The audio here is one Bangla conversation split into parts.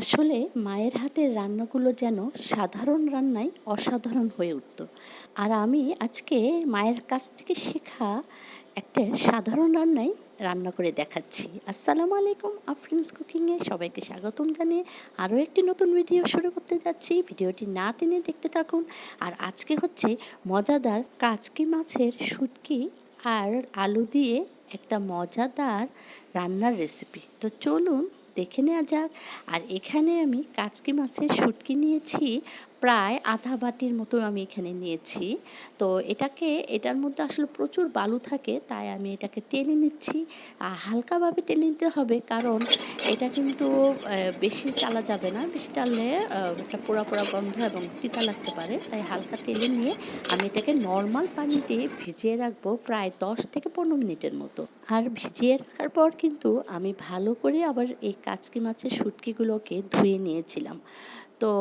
আসলে মায়ের হাতের রান্নাগুলো যেন সাধারণ রান্নায় অসাধারণ হয়ে উঠতো। আর আমি আজকে মায়ের কাছ থেকে শেখা একটা সাধারণ রান্নাই রান্না করে দেখাচ্ছি। আসসালামু আলাইকুম, আফরিনস কুকিংয়ে সবাইকে স্বাগতম জানিয়ে আরও একটি নতুন ভিডিও শুরু করতে যাচ্ছি। ভিডিওটি না টেনে দেখতে থাকুন। আর আজকে হচ্ছে মজাদার কাচকি মাছের শুটকি আর আলু দিয়ে একটা মজাদার রান্নার রেসিপি তো চলুন দেখে নেওয়া যাক। আর এখানে আমি কাচকি মাছের শুটকি নিয়েছি। প্রায় আধা বাটির মতো আমি এখানে নিয়েছি। তো এটাকে, এটার মধ্যে আসলে প্রচুর বালু থাকে, তাই আমি এটাকে টেনে নিচ্ছি। আর হালকাভাবে টেনে নিতে হবে, কারণ এটা কিন্তু বেশি চালা যাবে না। বেশি টানলে একটা পোড়া পোড়া গন্ধ এবং তিতা লাগতে পারে। তাই হালকা তেলে নিয়ে আমি এটাকে নর্মাল পানিতে ভিজিয়ে রাখব প্রায় দশ থেকে পনেরো মিনিটের মতো। আর ভিজিয়ে রাখার পর কিন্তু আমি ভালো করে আবার এই কাচকি মাছের শুটকিগুলোকে ধুয়ে নিয়েছিলাম। তো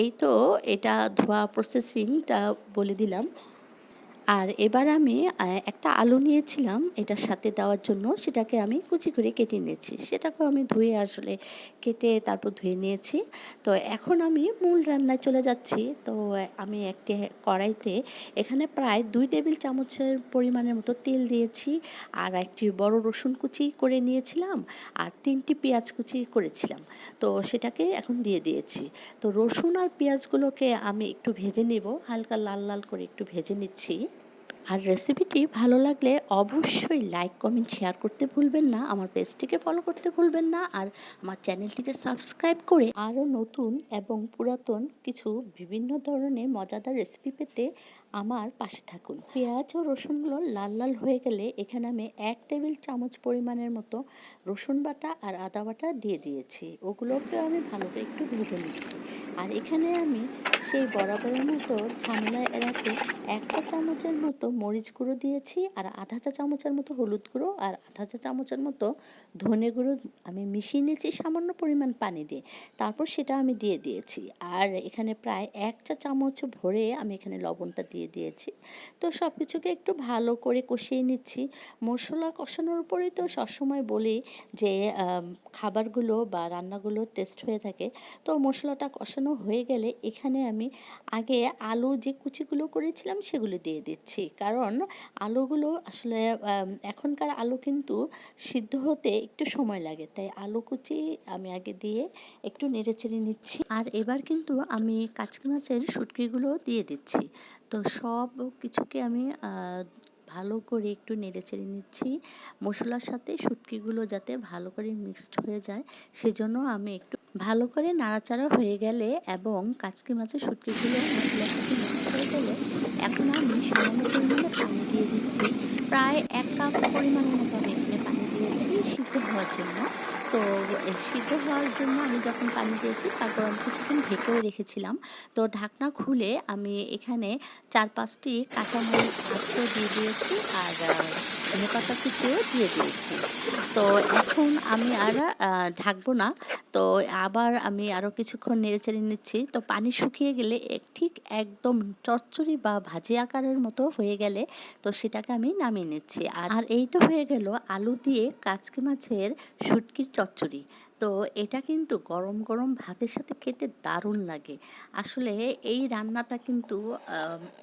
এই তো এটা ধোয়া প্রসেসিংটা বলে দিলাম। আর এবার আমি একটা আলু নিয়েছিলাম, এটার সাথে দেওয়ার জন্য। সেটাকে আমি কুচি করে কেটে নিয়েছি। সেটাকেও আমি ধুয়ে আসলে কেটে তারপর ধুয়ে নিয়েছি। তো এখন আমি মূল রান্নায় চলে যাচ্ছি। তো আমি একটি কড়াইতে এখানে প্রায় দুই টেবিল চামচের পরিমাণের মতো তেল দিয়েছি। আর একটি বড় রসুন কুচি করে নিয়েছিলাম। আর তিনটি পেঁয়াজ কুচি করেছিলাম। তো সেটাকে এখন দিয়ে দিয়েছি। তো রসুন আর পেঁয়াজগুলোকে আমি একটু ভেজে নেব। হালকা লাল লাল করে একটু ভেজে নিচ্ছি। আর রেসিপিটি ভালো লাগলে অবশ্যই লাইক কমেন্ট শেয়ার করতে ভুলবেন না। আমার পেজটিকে ফলো করতে ভুলবেন না। আর আমার চ্যানেলটিকে সাবস্ক্রাইব করে আরও নতুন এবং পুরাতন কিছু বিভিন্ন ধরনের মজাদার রেসিপি পেতে আমার পাশে থাকুন। পেঁয়াজ ও রসুনগুলো লাল লাল হয়ে গেলে এখানে আমি এক টেবিল চামচ পরিমাণের মতো রসুন বাটা আর আদা বাটা দিয়ে দিয়েছি। ওগুলোকে আমি ভালো করে একটু ভেজে নিচ্ছি। আর এখানে আমি সেই বরাবরের মতো ঝামেলা এড়াতে একটা চামচের মতো মরিচ গুঁড়ো দিয়েছি আর আধা চা চামচের মতো হলুদ গুঁড়ো আর আধা চা চামচের মতো ধনে গুঁড়ো আমি মিশিয়ে নিয়েছি সামান্য পরিমাণ পানি দিয়ে। তারপর সেটা আমি দিয়ে দিয়েছি। আর এখানে প্রায় এক চা চামচ ভরে আমি এখানে লবণটা দিয়ে দিয়েছি। তো সব কিছুকে একটু ভালো করে কষিয়ে নিচ্ছি। মশলা কষানোর উপরেই তো সবসময় বলি যে খাবারগুলো বা রান্নাগুলো টেস্ট হয়ে থাকে। তো মশলাটা কষানো হয়ে গেলে এখানে আমি আগে আলু যে কুচিগুলো করেছিলাম সেগুলো দিয়ে দিচ্ছি। কারণ আলুগুলো আসলে এখনকার আলু কিন্তু সিদ্ধ হতে একটু সময় লাগে। তাই আলু কুচি আমি আগে দিয়ে একটু নেড়ে চেড়ে নিচ্ছি। আর এবার কিন্তু আমি কাচকি মাছের শুটকিগুলো দিয়ে দিচ্ছি। তো সব কিছুকে আমি ভালো করে একটু নেড়ে চেড়ে নিচ্ছি। মশলার সাথে শুটকিগুলো যাতে ভালো করে মিক্সড হয়ে যায়, সেজন্য আমি একটু ভালো করে নাড়াচাড়া হয়ে গেলে এবং কাচকি মাছের শুটকিগুলো হয়ে গেলে এখন আমি সামান্য পরিমাণে পানি দিয়ে দিচ্ছি। প্রায় এক কাপ পরিমাণের মতো আমি এখানে পানি দিয়েছি সিদ্ধ হওয়ার জন্য। তো সিদ্ধ হওয়ার জন্য আমি যখন পানি দিয়েছি তারপর আমি কিছুক্ষণ ঢেকেও রেখেছিলাম। তো ঢাকনা খুলে আমি এখানে চার পাঁচটি কাঁচামরিচ ভাজতে দিয়ে দিয়েছি আর ধনে পাতা কুচিও দিয়ে দিয়েছি। তো এখন আমি আর ঢাকবো না। তো আবার আমি আরও কিছুক্ষণ নেড়েচেড়ে নিচ্ছি। তো পানি শুকিয়ে গেলে ঠিক একদম চচ্চড়ি বা ভাজি আকারের মতো হয়ে গেলে তো সেটাকে আমি নামিয়ে নিচ্ছি। আর এই তো হয়ে গেল আলু দিয়ে কাচকি মাছের শুটকির চচ্চড়ি। তো এটা কিন্তু গরম গরম ভাতের সাথে খেতে দারুণ লাগে। আসলে এই রান্নাটা কিন্তু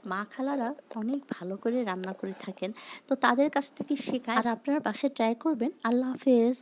মা খালারা অনেক ভালো করে রান্না করে থাকেন। তো তাদের কাছ থেকে শেখা আর আপনারা বাসায় ট্রাই করবেন। আল্লাহ হাফেজ।